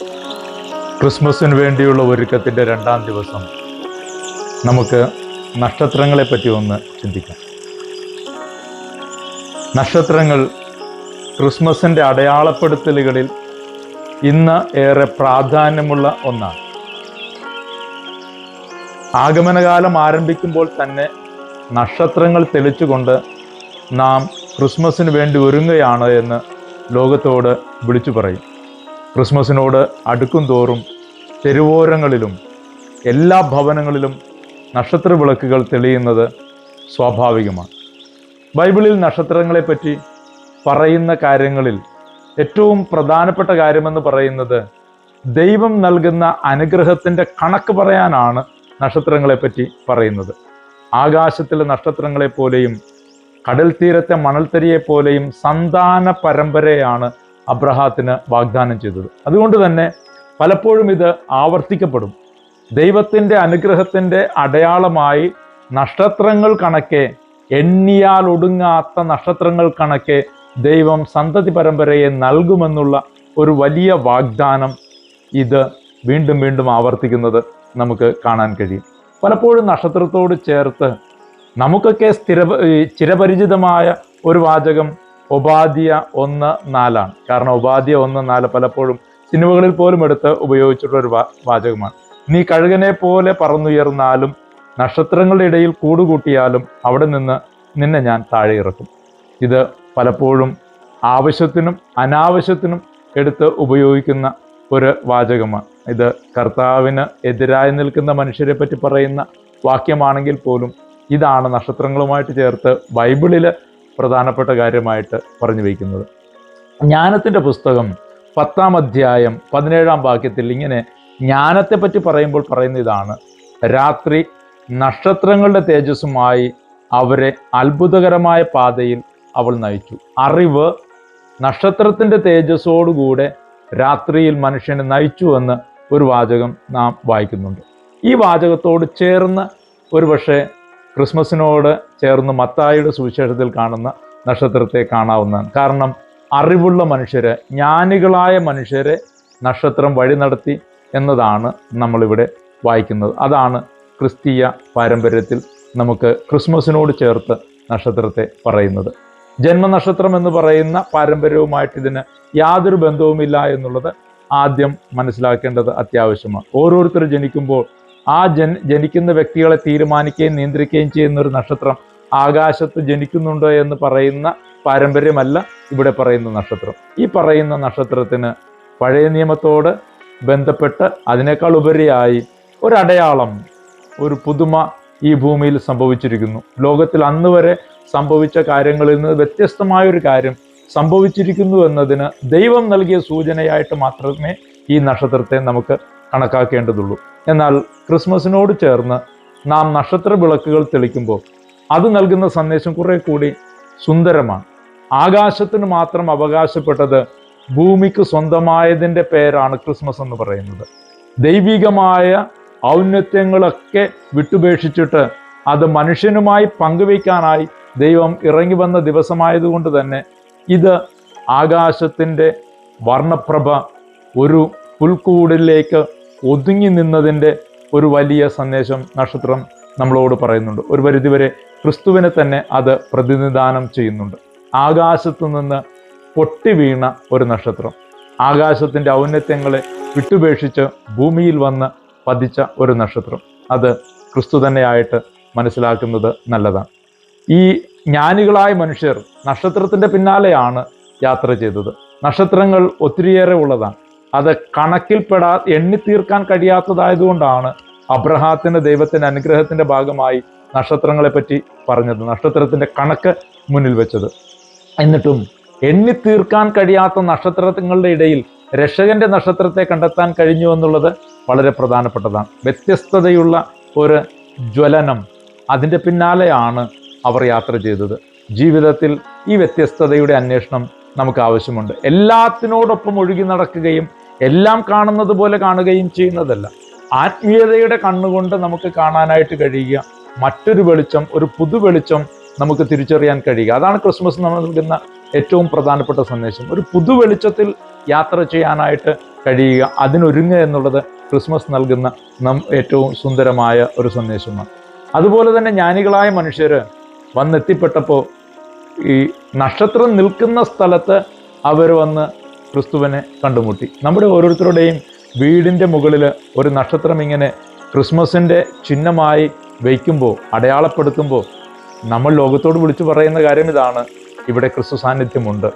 ക്രിസ്മസിന് വേണ്ടിയുള്ള ഒരുക്കത്തിന്റെ രണ്ടാം ദിവസം നമുക്ക് നക്ഷത്രങ്ങളെപ്പറ്റി ഒന്ന് ചിന്തിക്കാം. നക്ഷത്രങ്ങൾ ക്രിസ്മസിന്റെ അടയാളപ്പെടുത്തലുകളിൽ ഇന്ന് ഏറെ പ്രാധാന്യമുള്ള ഒന്നാണ്. ആഗമനകാലം ആരംഭിക്കുമ്പോൾ തന്നെ നക്ഷത്രങ്ങൾ തെളിച്ചുകൊണ്ട് നാം ക്രിസ്മസിന് വേണ്ടി ഒരുങ്ങുകയാണ് എന്ന് ലോകത്തോട് വിളിച്ചു പറയും. ക്രിസ്മസിനോട് അടുക്കും തോറും തെരുവോരങ്ങളിലും എല്ലാ ഭവനങ്ങളിലും നക്ഷത്ര വിളക്കുകൾ തെളിയുന്നത് സ്വാഭാവികമാണ്. ബൈബിളിൽ നക്ഷത്രങ്ങളെപ്പറ്റി പറയുന്ന കാര്യങ്ങളിൽ ഏറ്റവും പ്രധാനപ്പെട്ട കാര്യമെന്ന് പറയുന്നത് ദൈവം നൽകുന്ന അനുഗ്രഹത്തിന്റെ കണക്ക് പറയാനാണ് നക്ഷത്രങ്ങളെപ്പറ്റി പറയുന്നത്. ആകാശത്തിലെ നക്ഷത്രങ്ങളെപ്പോലെയും കടൽ തീരത്തെ മണൽത്തരിയെപ്പോലെയും സന്താന പരമ്പരയാണ് അബ്രഹാത്തിന് വാഗ്ദാനം ചെയ്തത്. അതുകൊണ്ട് തന്നെ പലപ്പോഴും ഇത് ആവർത്തിക്കപ്പെടും. ദൈവത്തിന്റെ അനുഗ്രഹത്തിന്റെ അടയാളമായി നക്ഷത്രങ്ങൾ കണക്കെ എണ്ണിയാൽ ഒടുങ്ങാത്ത നക്ഷത്രങ്ങൾ കണക്കെ ദൈവം സന്തതി പരമ്പരയെ നൽകുമെന്നുള്ള ഒരു വലിയ വാഗ്ദാനം ഇത് വീണ്ടും വീണ്ടും ആവർത്തിക്കുന്നത് നമുക്ക് കാണാൻ കഴിയും. പലപ്പോഴും നക്ഷത്രത്തോട് ചേർത്ത് നമുക്കൊക്കെ സ്ഥിര ചിരപരിചിതമായ ഒരു വാചകം ഒബാദ്യ ഒന്ന് നാലാണ്. കാരണം ഒബാദ്യ ഒന്ന് നാല് പലപ്പോഴും സിനിമകളിൽ പോലും എടുത്ത് ഉപയോഗിച്ചിട്ടുള്ള ഒരു വാചകമാണ്. നീ കഴുകനെ പോലെ പറന്നുയർന്നാലും നക്ഷത്രങ്ങളുടെ ഇടയിൽ കൂടുകൂട്ടിയാലും അവിടെ നിന്ന് നിന്നെ ഞാൻ താഴെ ഇറക്കും. ഇത് പലപ്പോഴും ആവശ്യത്തിനും അനാവശ്യത്തിനും എടുത്ത് ഉപയോഗിക്കുന്ന ഒരു വാചകമാണ്. ഇത് കർത്താവിന് എതിരായി നിൽക്കുന്ന മനുഷ്യരെ പറ്റി പറയുന്ന വാക്യമാണെങ്കിൽ പോലും ഇതാണ് നക്ഷത്രങ്ങളുമായിട്ട് ചേർത്ത് ബൈബിളിൽ പ്രധാനപ്പെട്ട കാര്യമായിട്ട് പറഞ്ഞു വയ്ക്കുന്നത്. ജ്ഞാനത്തിന്റെ പുസ്തകം പത്താം അധ്യായം പതിനേഴാം വാക്യത്തിൽ ഇങ്ങനെ ജ്ഞാനത്തെപ്പറ്റി പറയുമ്പോൾ പറയുന്ന ഇതാണ്. രാത്രി നക്ഷത്രങ്ങളുടെ തേജസ്സുമായി അവരെ അത്ഭുതകരമായ പാതയിൽ അവൾ നയിച്ചു. അറിവ് നക്ഷത്രത്തിന്റെ തേജസ്സോടുകൂടെ രാത്രിയിൽ മനുഷ്യനെ നയിച്ചു എന്ന് ഒരു വാചകം നാം വായിക്കുന്നുണ്ട്. ഈ വാചകത്തോട് ചേർന്ന് ഒരുപക്ഷെ ക്രിസ്മസിനോട് ചേർന്ന് മത്തായുടെ സുവിശേഷത്തിൽ കാണുന്ന നക്ഷത്രത്തെ കാണാവുന്നതാണ്. കാരണം അറിവുള്ള മനുഷ്യരെ ജ്ഞാനികളായ മനുഷ്യരെ നക്ഷത്രം വഴി നടത്തി എന്നതാണ് നമ്മളിവിടെ വായിക്കുന്നത്. അതാണ് ക്രിസ്തീയ പാരമ്പര്യത്തിൽ നമുക്ക് ക്രിസ്മസിനോട് ചേർത്ത് നക്ഷത്രത്തെ പറയുന്നത്. ജന്മനക്ഷത്രം എന്ന് പറയുന്ന പാരമ്പര്യവുമായിട്ട് ഇതിന് യാതൊരു ബന്ധവുമില്ല എന്നുള്ളത് ആദ്യം മനസ്സിലാക്കേണ്ടത് അത്യാവശ്യമാണ്. ഓരോരുത്തർ ജനിക്കുമ്പോൾ ആ ജൻ ജനിക്കുന്ന വ്യക്തികളെ തീരുമാനിക്കുകയും നിയന്ത്രിക്കുകയും ചെയ്യുന്ന ഒരു നക്ഷത്രം ആകാശത്ത് ജനിക്കുന്നുണ്ടോ എന്ന് പറയുന്ന പാരമ്പര്യമല്ല ഇവിടെ പറയുന്ന നക്ഷത്രം. ഈ പറയുന്ന നക്ഷത്രത്തിന് പഴയ നിയമത്തോട് ബന്ധപ്പെട്ട് അതിനേക്കാൾ ഉപരിയായി ഒരടയാളം ഒരു പുതുമ ഈ ഭൂമിയിൽ സംഭവിച്ചിരിക്കുന്നു. ലോകത്തിൽ അന്ന് വരെ സംഭവിച്ച കാര്യങ്ങളിൽ നിന്ന് വ്യത്യസ്തമായ ഒരു കാര്യം സംഭവിച്ചിരിക്കുന്നു എന്നതിന് ദൈവം നൽകിയ സൂചനയായിട്ട് മാത്രമേ ഈ നക്ഷത്രത്തെ നമുക്ക് കണക്കാക്കേണ്ടതുള്ളൂ. എന്നാൽ ക്രിസ്മസിനോട് ചേർന്ന് നാം നക്ഷത്ര വിളക്കുകൾ തെളിക്കുമ്പോൾ അത് നൽകുന്ന സന്ദേശം കുറെ കൂടി സുന്ദരമാണ്. ആകാശത്തിന് മാത്രം അവകാശപ്പെട്ടത് ഭൂമിക്ക് സ്വന്തമായതിന്റെ പേരാണ് ക്രിസ്മസ് എന്ന് പറയുന്നത്. ദൈവികമായ ഔന്നത്യങ്ങളൊക്കെ വിട്ടുപേക്ഷിച്ചിട്ട് അത് മനുഷ്യനുമായി പങ്കുവയ്ക്കാനായി ദൈവം ഇറങ്ങി വന്ന ദിവസമായതുകൊണ്ട് തന്നെ ഇത് ആകാശത്തിന്റെ വർണപ്രഭ ഒരു പുൽക്കൂടിലേക്ക് ഒതുങ്ങി നിന്നതിന്റെ ഒരു വലിയ സന്ദേശം നക്ഷത്രം നമ്മളോട് പറയുന്നുണ്ട്. ഒരു പരിധിവരെ ക്രിസ്തുവിനെ തന്നെ അത് പ്രതിനിധാനം ചെയ്യുന്നുണ്ട്. ആകാശത്തു നിന്ന് പൊട്ടി വീണ ഒരു നക്ഷത്രം ആകാശത്തിന്റെ ഔന്നത്യങ്ങളെ വിട്ടുപേക്ഷിച്ച് ഭൂമിയിൽ വന്ന് പതിച്ച ഒരു നക്ഷത്രം. അത് ക്രിസ്തു തന്നെയായിട്ട് മനസ്സിലാക്കുന്നത് നല്ലതാണ്. ഈ ജ്ഞാനികളായ മനുഷ്യർ നക്ഷത്രത്തിന്റെ പിന്നാലെയാണ് യാത്ര ചെയ്തത്. നക്ഷത്രങ്ങൾ ഒത്തിരിയേറെ ഉള്ളതാണ്. അത് കണക്കിൽപ്പെടാ എണ്ണിത്തീർക്കാൻ കഴിയാത്തതായതുകൊണ്ടാണ് അബ്രഹാത്തിന് ദൈവത്തിന്റെ അനുഗ്രഹത്തിന്റെ ഭാഗമായി നക്ഷത്രങ്ങളെ പറ്റി പറഞ്ഞത് നക്ഷത്രത്തിന്റെ കണക്ക് മുന്നിൽ വെച്ചത്. എന്നിട്ടും എണ്ണിത്തീർക്കാൻ കഴിയാത്ത നക്ഷത്രങ്ങളുടെ ഇടയിൽ രക്ഷകന്റെ നക്ഷത്രത്തെ കണ്ടെത്താൻ കഴിഞ്ഞു എന്നുള്ളത് വളരെ പ്രധാനപ്പെട്ടതാണ്. വ്യത്യസ്തതയുള്ള ഒരു ജ്വലനം അതിന്റെ പിന്നാലെയാണ് അവർ യാത്ര ചെയ്തത്. ജീവിതത്തിൽ ഈ വ്യത്യസ്തതയുടെ അന്വേഷണം നമുക്ക് ആവശ്യമുണ്ട്. എല്ലാത്തിനോടൊപ്പം ഒഴുകി നടക്കുകയും എല്ലാം കാണുന്നത് പോലെ കാണുകയും ചെയ്യുന്നതല്ല. ആത്മീയതയുടെ കണ്ണുകൊണ്ട് നമുക്ക് കാണാനായിട്ട് കഴിയുക. മറ്റൊരു വെളിച്ചം ഒരു പുതു വെളിച്ചം നമുക്ക് തിരിച്ചറിയാൻ കഴിയുക. അതാണ് ക്രിസ്മസ് നമ്മൾ നൽകുന്ന ഏറ്റവും പ്രധാനപ്പെട്ട സന്ദേശം. ഒരു പുതു വെളിച്ചത്തിൽ യാത്ര ചെയ്യാനായിട്ട് കഴിയുക അതിനൊരുങ്ങുക എന്നുള്ളത് ക്രിസ്മസ് നൽകുന്ന നം ഏറ്റവും സുന്ദരമായ ഒരു സന്ദേശമാണ്. അതുപോലെ തന്നെ ജ്ഞാനികളായ മനുഷ്യർ വന്നെത്തിപ്പെട്ടപ്പോൾ ഈ നക്ഷത്രം നിൽക്കുന്ന സ്ഥലത്ത് അവർ വന്ന് ക്രിസ്തുവിനെ കണ്ടുമുട്ടി. നമ്മുടെ ഓരോരുത്തരുടെയും വീടിന്റെ മുകളിൽ ഒരു നക്ഷത്രം ഇങ്ങനെ ക്രിസ്മസിന്റെ ചിഹ്നമായി വയ്ക്കുമ്പോൾ അടയാളപ്പെടുത്തുമ്പോൾ നമ്മൾ ലോകത്തോട് വിളിച്ചു പറയുന്ന കാര്യം ഇതാണ്. ഇവിടെ ക്രിസ്തു സാന്നിധ്യമുണ്ട്.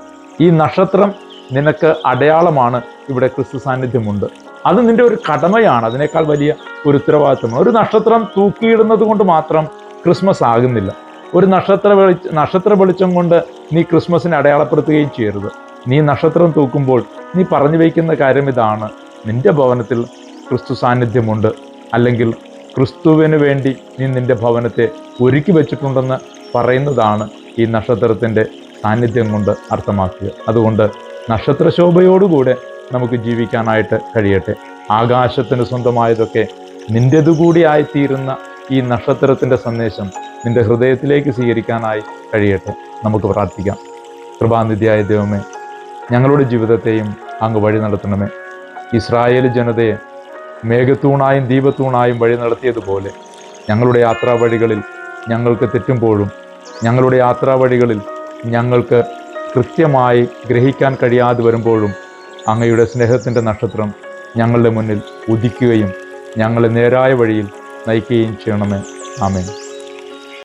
ഈ നക്ഷത്രം നിനക്ക് അടയാളമാണ്. ഇവിടെ ക്രിസ്തു സാന്നിധ്യമുണ്ട്. അത് നിന്റെ ഒരു കടമയാണ്. അതിനേക്കാൾ വലിയ ഒരു ഉത്തരവാദിത്വമാണ്. ഒരു നക്ഷത്രം തൂക്കിയിടുന്നത് കൊണ്ട് മാത്രം ക്രിസ്മസ് ആകുന്നില്ല. ഒരു നക്ഷത്ര വെളിച്ച നക്ഷത്ര വെളിച്ചം കൊണ്ട് നീ ക്രിസ്മസിനെ അടയാളപ്പെടുത്തുകയും ചെയ്യരുത്. നീ നക്ഷത്രം തൂക്കുമ്പോൾ നീ പറഞ്ഞു വയ്ക്കുന്ന കാര്യം ഇതാണ്. നിന്റെ ഭവനത്തിൽ ക്രിസ്തു സാന്നിധ്യമുണ്ട്. അല്ലെങ്കിൽ ക്രിസ്തുവിന് വേണ്ടി നീ നിന്റെ ഭവനത്തെ ഒരുക്കി വെച്ചിട്ടുണ്ടെന്ന് പറയുന്നതാണ് ഈ നക്ഷത്രത്തിന്റെ സാന്നിധ്യം കൊണ്ട് അർത്ഥമാക്കുക. അതുകൊണ്ട് നക്ഷത്രശോഭയോടുകൂടെ നമുക്ക് ജീവിക്കാനായിട്ട് കഴിയട്ടെ. ആകാശത്തിന് സ്വന്തമായതൊക്കെ നിന്റെതു കൂടിയായിത്തീരുന്ന ഈ നക്ഷത്രത്തിന്റെ സന്ദേശം നിന്റെ ഹൃദയത്തിലേക്ക് സ്വീകരിക്കാനായി കഴിയട്ടെ. നമുക്ക് പ്രാർത്ഥിക്കാം. കൃപാനിധിയായ ദൈവമേ ഞങ്ങളുടെ ജീവിതത്തെയും അങ്ങ് വഴി നടത്തണമേ. ഇസ്രായേൽ ജനതയെ മേഘത്തൂണായും ദീപത്തൂണായും വഴി നടത്തിയതുപോലെ ഞങ്ങളുടെ യാത്രാ വഴികളിൽ ഞങ്ങൾക്ക് തെറ്റുമ്പോഴും ഞങ്ങളുടെ യാത്രാ വഴികളിൽ ഞങ്ങൾക്ക് കൃത്യമായി ഗ്രഹിക്കാൻ കഴിയാതെ വരുമ്പോഴും അങ്ങയുടെ സ്നേഹത്തിന്റെ നക്ഷത്രം ഞങ്ങളുടെ മുന്നിൽ ഉദിക്കുകയും ഞങ്ങളെ നേരായ വഴിയിൽ നയിക്കുകയും ചെയ്യണമേ. ആമേൻ.